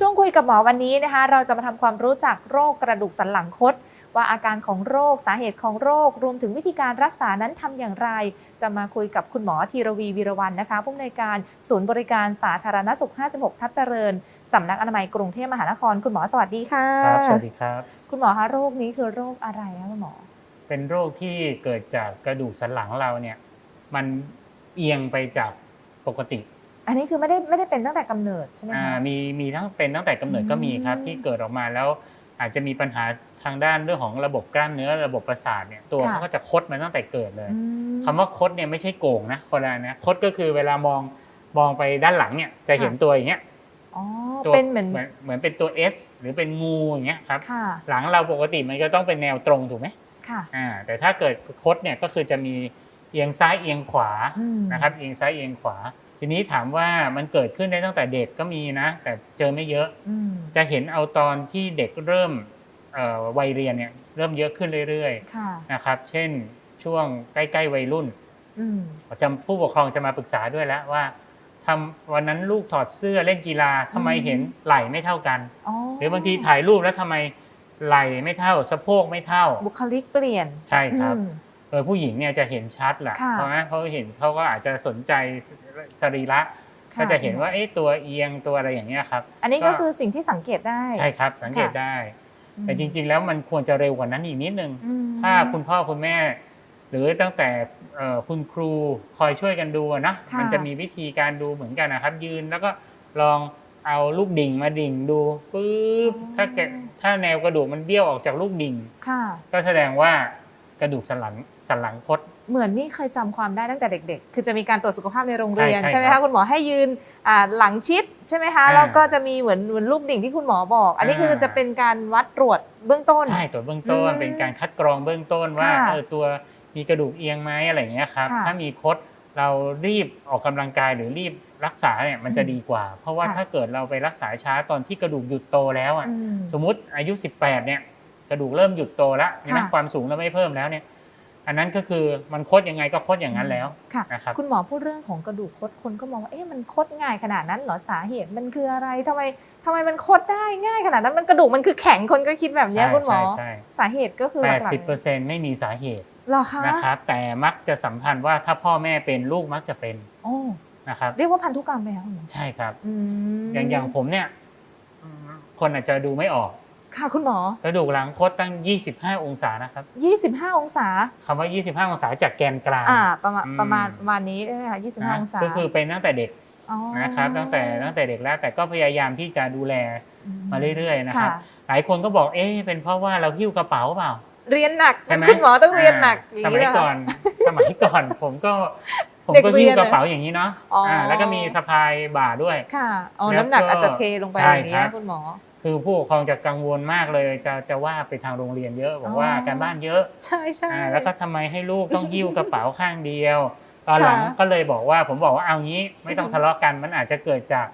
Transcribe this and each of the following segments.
ช่วงคุยกับหมอวันนี้นะคะ เราจะมาทำความรู้จักโรคกระดูกสันหลังคดว่าอาการของโรคสาเหตุของโรค รวมถึงวิธีการรักษานั้นทำอย่างไร จะมาคุยกับคุณหมอธีรวีวีรวันนะคะผู้อำนวยการศูนย์บริการสาธารณสุข 56 ทับเจริญสำนักอนามัยกรุงเทพมหานคร คุณหมอสวัสดีค่ะครับสวัสดีครับ คุณหมอคะโรคนี้คือโรคอะไรคะคุณหมอ เป็นโรคที่เกิดจากกระดูกสันหลังเราเนี่ยมันเอียงไปจากปกติ อันนี้คือไม่ได้ไม่ได้เป็นตั้งแต่กำเนิดใช่ไหมอ่าคะมีมีทั้งเป็นตั้งแต่กำเนิดก็มีครับอืมที่เกิดออกมาแล้วอาจจะมีปัญหาทางด้านเรื่องของระบบกล้ามเนื้อระบบประสาทเนี่ยตัวค่ะเขาก็จะคดมาตั้งแต่เกิดเลยอืมคำว่าคดเนี่ยไม่ใช่โก่งนะคนละนะคดก็คือเวลามองมองไปด้านหลังเนี่ยจะเห็นค่ะตัวอย่างเงี้ยอ๋อตัวเป็นเหมือนเหมือนเหมือนเป็นตัว S หรือเป็นงูอย่างเงี้ยครับค่ะหลังเราปกติมันก็ต้องเป็นแนวตรงถูกไหมค่ะอ่าแต่ถ้าเกิดคดเนี่ยก็คือจะมีเอียงซ้ายเอียงขวาอืมนะครับเอียงซ้ายเอียงขวา ทีนี้ถามว่ามันเกิดขึ้นได้ตั้งแต่เด็กก็มีนะ แต่เจอไม่เยอะอืมจะเห็นเอาตอนที่เด็กเริ่มเอ่อวัยเรียนเนี่ยเริ่มเยอะขึ้นเรื่อยค่ะๆนะครับ เช่นช่วงใกล้ๆวัยรุ่นอืมจำผู้ปกครองจะมาปรึกษาด้วยแล้วว่าทำวันนั้นลูกถอดเสื้อเล่นกีฬาทำไมอืมเห็นไหล่ไม่เท่ากันอ๋อหรือบางทีถ่ายรูปแล้วทำไมไหล่ไม่เท่าสะโพกไม่เท่า บุคลิกเปลี่ยน ใช่ครับ อืมเออผู้หญิงเนี่ยจะเห็นชัดแหละค่ะเพราะว่าเขาเห็นเขาก็อาจจะสนใจสรีระค่ก็จะเห็นว่าเอ๊ะตัวเอียงตัวอะไรอย่างเงี้ยครับ อันนี้ก็คือสิ่งที่สังเกตได้ใช่ครับ สังเกตได้อืมแต่จริง ๆ แล้วมันควรจะเร็วกว่านั้นอีกนิดนึงอืมถ้าคุณพ่อคุณแม่ หรือตั้งแต่เอ่อคุณครูคอยช่วยกันดูอะนะค่ะมันจะมีวิธีการดูเหมือนกันนะครับ ยืนแล้วก็ลองเอาลูกดิ่งมาดิ่งดูปุ๊บถ้าแกถ้าแนวกระดูกมันเบี้ยวออกจากลูกดิ่งค่ะก็แสดงว่ากระดูกสันหลัง สันหลังคด เหมือนนี่เคยจำความได้ตั้งแต่เด็ก ๆ คือจะมีการตรวจสุขภาพในโรงเรียนใช่ใช่ใช่ไหมครัคะบคุณหมอให้ยืนอ่าหลังชิดใช่ไหมคะอ่าแล้วก็จะมีเหมือนเหมือนลูกดิ่งที่คุณหมอบอก อันนี้คืออ่าจะเป็นการวัดตรวจเบื้องต้นใช่ตัวจเบื้องต้นอืมเป็นการคัดกรองเบื้องต้นว่าค่ะเออตัวมีกระดูกเอียงไหมอะไรอย่างเงี้ยครับค่ะถ้ามีคดเรารีบออกกำลังกายหรือรีบรักษาเนี่ยมันจะอืมดีกว่า เพราะว่าค่ะถ้าเกิดเราไปรักษาช้าตอนที่กระดูกหยุดโตแล้วอะอืมสมมุติอายุ 18เนี่ยกระดูกเริ่มหยุดโตแล้วใช่ไหมค่ะความสูงเราไม่เพิ่มแล้วเนี่ย อันนั้นก็คือมันคดยังไงก็คดอย่างนั้นแล้วค่ะนะครับคุณหมอพูดเรื่องของกระดูกคดคนก็มองว่าเอ๊ะมันคดง่ายขนาดนั้นเหรอสาเหตุมันคืออะไรทำไมทำไมมันคดได้ง่ายขนาดนั้นมันกระดูกมันคือแข็งคนก็คิดแบบเนี้ยใช่คุณหมอใช่สาเหตุก็คือใช่หแปดลักสิบเปอๆร์เซ็นต์ไม่มีสาเหตุเหรอคะนะครับแต่มักจะสัมพันธ์ว่าถ้าพ่อแม่เป็นลูกมักจะเป็นโอ้นะครับเรียกว่าพันธุกรรมไหมคะคุณหมอใช่ครับอืมอย่างอย่างผมเนี่ยอืมคนอาจจะดูไม่ออก ค่ะคุณหมอ กระดูกหลังคดตั้ง 25 องศานะครับ25 องศาคำว่า 25 องศาจากแกนกลาง อ่าประมาณอืม ประมาณประมาณนี้ใช่ไหมคะ25นะองศาก็คือเป็นตั้งแต่เด็กอ๋อนะครับตั้งแต่ตั้งแต่เด็กแล้วแต่ก็พยายามที่จะดูแลมาเรื่อยๆนะครับค่ะหลายคนก็บอกเอ๊ะเป็นเพราะว่าเราหิ้วกระเป๋าเปล่า เรียนหนักใช่ไหมคุณหมอต้องเรียนหนักอย่างสนี้มัยนะคะก่อนสมัยก่อนผมก็ผมเด็กก็เรีหิ้ยวนกระเป๋าอย่างนี้เนาะอ๋ออ่าแล้วก็มีสะพายบ่าด้วย ค่ะอ๋อแล้วน้ำหนักก็อาจจะเทลงไปใช่อย่างนี้ครันะบคุณหมอ คือผู้ปกครองจะกังวลมากเลย จะจะว่าไปทางโรงเรียนเยอะบอกว่าอ๋อการบ้านเยอะ ใช่ใช่อ่าแล้วก็ทำไมให้ลูกต้องหิ้วกระเป๋าข้างเดียวตอนหลังค่ะก็เลยบอกว่าผมบอกว่าเอางี้ไม่ต้องทะเลาะกันมันอาจจะเกิดจาก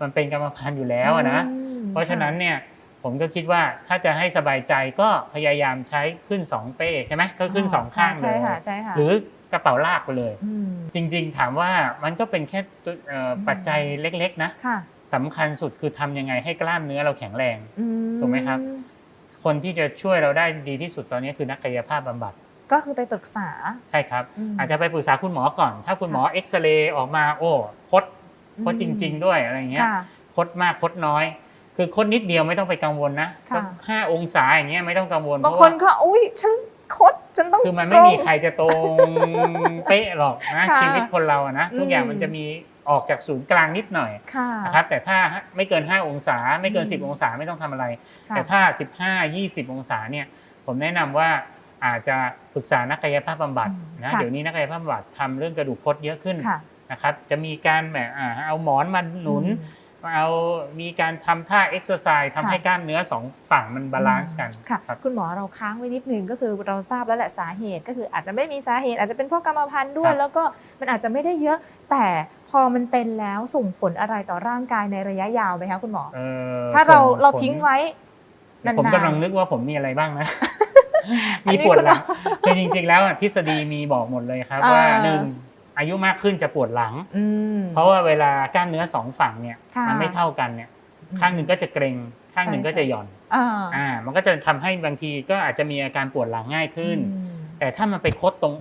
มันเป็นกรรมพันธุ์อยู่แล้วอะนะอืมเพราะฉะนั้นเนี่ยผมก็คิดว่าถ้าจะให้สบายใจก็พยายามใช้ขึ้นสองเป้ใช่ไหมก็ขึ้นสองข้างเลใช่ยค่ะใช่ค่ะหรือกระเป๋าลากไปเลยมจริงๆ ถามว่ามันก็เป็นแค่ตัวเอ่ออมปัจจัยเล็กๆนะค่ะ สำคัญสุดคือทำยังไงให้กล้ามเนื้อเราแข็งแรงอืถูกไหมครับ คนที่จะช่วยเราได้ดีที่สุดตอนนี้คือนักกายภาพบำบัด ก็คือไปปรึกษาใช่ครับมอาจจะไปปรึกษาคุณหมอก่อน ถ้าคุณหมอเอ็กซเรย์ออกมาโอ้คดคดจริง ๆ ด้วยอะไรอย่างเงี้ยค่ะคดมากคดน้อย คือคดนิดเดียวไม่ต้องไปกังวลนะค่ะสักห้าองศาอย่างเงี้ยไม่ต้องกังวลบางเพคราะนว่าก็อุ้ยฉันคดฉันต้องคือมันไม่มีตงใครจะตรงเป๊ะหรอกนะค่ะชีวิตคนเราอะนะทุกอย่างอืมมันจะมี ออกจากศูนย์กลางนิดหน่อยค่ะนะครับแต่ถ้าไม่เกิน 5 องศา ไม่เกินอืม10 องศาไม่ต้องทำอะไรค่ะแต่ถ้า 15 20 องศาเนี่ยผมแนะนำว่าอาจจะปรึกษานักกายภาพบำบัดอืมนะค่ะเดี๋ยวนี้นักกายภาพบำบัดทำเรื่องกระดูกคดเยอะขึ้นค่ะนะครับจะมีการแบบอ่าเอาหมอนมาหนุนเอามีการทำท่าเอ็กซ์ไซส์ทำให้กล้ามเนื้อสองฝั่งมันบาลานซ์กันค่ะครับคุณหมอเราค้างไว้นิดนึงก็คือเราทราบแล้วแหละสาเหตุก็คืออาจจะไม่มีสาเหตุอาจจะเป็นเพราะกรรมพันธุ์ด้วยครับแล้วก็มันอาจจะไม่ได้เยอะแต่ พอมันเป็นแล้วส่งผลอะไรต่อร่างกายในระยะยาวไหมคะคุณหมอเอ่อถ้าเราส่ผลเราทิ้งไว้นานๆผมกำลังนึกว่าผมมีอะไรบ้างนะอันนี้มีปวดหลังคือจริง ๆ แล้วอะทฤษฎีมีบอกหมดเลยครับอ่าว่าหนึ่งอายุมากขึ้นจะปวดหลังอืมเพราะว่าเวลากล้ามเนื้อสองฝั่งเนี่ยค่ะมันไม่เท่ากันเนี่ย ข้างหนึ่งก็จะเกร็งข้างหนึ่งใช่ก็จะหย่อนอ่าอ่ามันก็จะทำให้บางทีก็อาจจะมีอาการปวดหลังง่ายขึ้นอืมแต่ถ้ามันไปคดตรง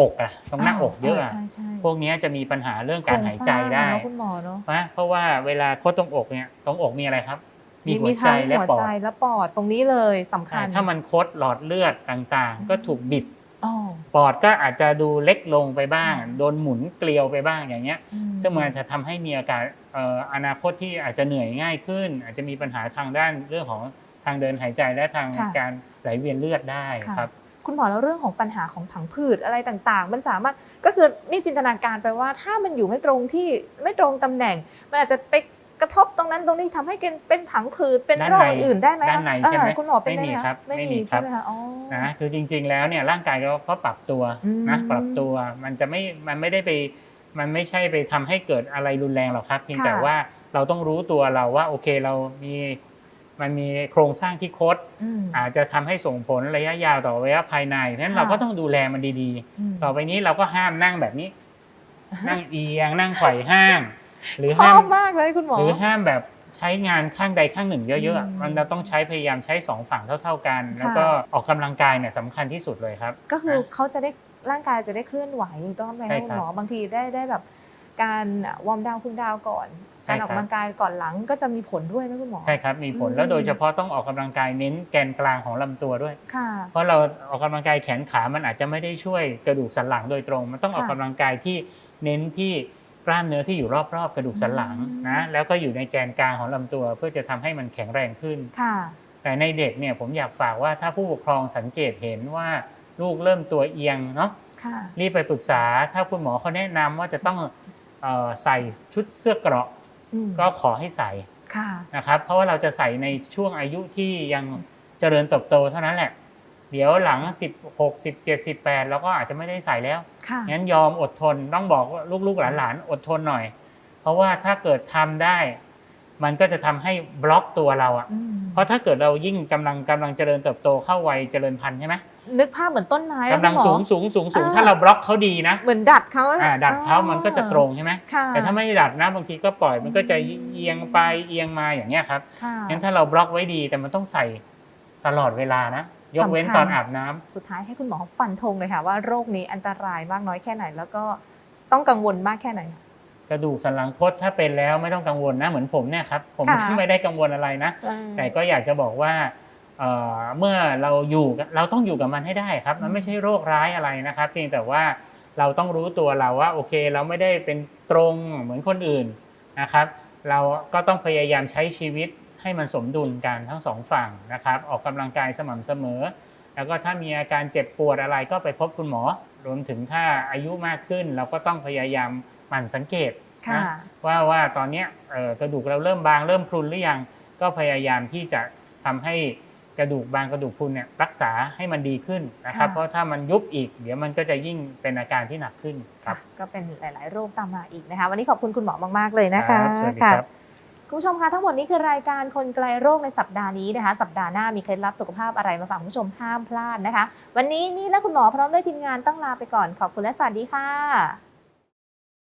อกอะตรงหน้าอกเยอะอะใช่ใช่พวกเนี้ยจะมีปัญหาเรื่องการหายใจได้โครงสร้างอะเนอะคุณหมอเนาะนะเพราะว่าเวลาคดตรงอกเนี่ยตรงอกมีอะไรครับ มีหัวมีใจทั้งและหัวปอใจดและปอดตรงนี้เลยสำคัอ่าญถ้ามันคดหลอดเลือดต่างๆ ก็ถูกบิดอ๋อปอดก็อาจจะดูเล็กลงไปบ้างอืมโดนหมุนเกลียวไปบ้างอย่างเงี้ยอืซึ่งมันจะทำให้มีอาการเอ่ออนาคตที่อาจจะเหนื่อยง่ายขึ้น อาจจะมีปัญหาทางด้านเรื่องของทางเดินหายใจและทางการไหลเวียนเลือดได้ครับ คุณหมอแล้วเรื่องของปัญหาของผังผืดอะไรต่างๆ มันสามารถก็คือนี่จินตนาการไปว่าถ้ามันอยู่ไม่ตรงที่ไม่ตรงตำแหน่ง มันอาจจะไปกระทบตรงนั้นตรงนี้ทำให้เป็นเป็นผังผืดเป็นด้านโรคในอื่นๆได้ไหมคะด้านในใช่ไหมเออคุณหมอเป็นไม่มีด้หครับไม่ไม่มีมีครัใช่บไหมคะอ๋อนะคือจริง ๆ แล้วเนี่ยร่างกายเราก็ปรับตัวนะอืมปรับตัวมันจะไม่มันไม่ได้ไปมันไม่ใช่ไปทำให้เกิดอะไรรุนแรงหรอกครับเพียงค่ะแต่ว่าเราต้องรู้ตัวเราว่าโอเคเรามี มันมีโครงสร้างที่คดอืมอาจจะทำให้ส่งผลระยะยาวต่อระยะภายในเพราะฉะนั้นค่ะเราก็ต้องดูแลมันดีอืมๆต่อไปนี้เราก็ห้ามนั่งแบบนี้ นั่งเอียงนั่งไขว่ห้าง หรือชห้าอมบมากเลยคุณหมอหรือห้ามแบบใช้งานข้างใดข้างหนึ่งเยอะอืมๆมันเราต้องใช้พยายามใช้สองฝั่งเท่า ๆกันค่ะแล้วก็ออกกำลังกายเนี่ยสำคัญที่สุดเลยครับ ก็คือนะเขาจะได้ร่างกายจะได้เคลื่อนไหวถูกต้องไหมใช่คะครับคุณหมอบางทีได้ได้แบบการวอร์มดาวน์คูลดาวน์ก่อนใช่ การออกครับกำลังกายก่อนหลังก็จะมีผลด้วยนะคุณหมอใช่ครับมีผลอืมแล้วโดยเฉพาะต้องออกกำลังกายเน้นแกนกลางของลำตัวด้วยค่ะเพราะเราออกกำลังกายแขนขามันอาจจะไม่ได้ช่วยกระดูกสันหลังโดยตรง มันต้องออกค่ะกำลังกายที่เน้นที่กล้ามเนื้อที่อยู่รอบๆ กระดูกสันหลังอืมนะแล้วก็อยู่ในแกนกลางของลำตัว เพื่อจะทำให้มันแข็งแรงขึ้นค่ะแต่ในเด็กเนี่ยผมอยากฝากว่าถ้าผู้ปกครองสังเกตเห็นว่าลูกเริ่มตัวเอียงเนาะค่ะรีบไปปรึกษาถ้าคุณหมอเขาแนะนำว่าจะต้องเอ่อใส่ชุดเสื้อเกราะอืม ก็ขอให้ใส่ค่ะนะครับเพราะว่าเราจะใส่ในช่วงอายุที่ยังเจริญเติบโตเท่านั้นแหละ เดี๋ยวหลัง 16 17 18เราก็อาจจะไม่ได้ใส่แล้วค่ะงั้นยอมอดทนต้องบอกว่าลูกๆหลานๆอดทนหน่อย เพราะว่าถ้าเกิดทำได้ มันก็จะทำให้บล็อกตัวเราอะอืม เพราะถ้าเกิดเรายิ่งกำลังกำลังเจริญเติบโตเข้าวัยเจริญพันธุ์ใช่ไหมนึกภาพเหมือนต้นไม้อะกำลังคุณหมอสูงสูงสูงสูงอ่าถ้าเราบล็อกเขาดีนะ เหมือนดัดเขานะอ่าดัดเขามันก็จะตรงใช่ไหมค่ะแต่ถ้าไม่ดัดนะบางทีก็ปล่อยมันก็จะเอียงไปเอียงมาอย่างเงี้ยครับค่ะงั้นถ้าเราบล็อกไว้ดีแต่มันต้องใส่ตลอดเวลานะยกเว้นสำคัญตอนอาบน้ำสุดท้ายให้คุณหมอฟันธงเลยค่ะว่าโรคนี้อันตรายมากน้อยแค่ไหน แล้วก็ต้องกังวลมากแค่ไหน กระดูกสันหลังคดถ้าเป็นแล้วไม่ต้องกังวลนะเหมือนผมเนี่ยครับผมค่ะไม่ได้กังวลอะไรนะ แต่ก็อยากจะบอกว่าเอ่อเมื่อเราอยู่กับเราต้องอยู่กับมันให้ได้ครับ มันไม่ใช่โรคร้ายอะไรนะครับ เพียงแต่ว่าเราต้องรู้ตัวเราว่าโอเค เราไม่ได้เป็นตรงเหมือนคนอื่นนะครับ เราก็ต้องพยายามใช้ชีวิตให้มันสมดุลกันทั้งสองฝั่งนะครับ ออกกำลังกายสม่ำเสมอ แล้วก็ถ้ามีอาการเจ็บปวดอะไรก็ไปพบคุณหมอ รวมถึงถ้าอายุมากขึ้น เราก็ต้องพยายาม หมั่นสังเกตค่ะนะว่าว่าตอนเนี้ยเอ่อกระดูกเราเริ่มบางเริ่มพรุนหรือยังก็พยายามที่จะทำให้กระดูกบางกระดูกพรุนเนี่ยรักษาให้มันดีขึ้นนะครับค่ะเพราะถ้ามันยุบอีก เดี๋ยวมันก็จะยิ่งเป็นอาการที่หนักขึ้นคค่ะรับก็เป็นหลาย ๆ โรคตามมาอีกนะคะ วันนี้ขอบคุณคุณหมอมาก ๆ เลยนะคะรับสวัสดีค่ะครับคุณผู้ชมคะทั้งหมดนี้คือรายการคนไกลโรคในสัปดาห์นี้นะคะ สัปดาห์หน้ามีเคล็ดลับสุขภาพอะไรมาฝากคุณผู้ชมห้ามพลาดนะคะ วันนี้นี่และคุณหมอพร้อมด้วยทีมงานต้องลาไปก่อนขอบคุณและสวัสดีค่ะ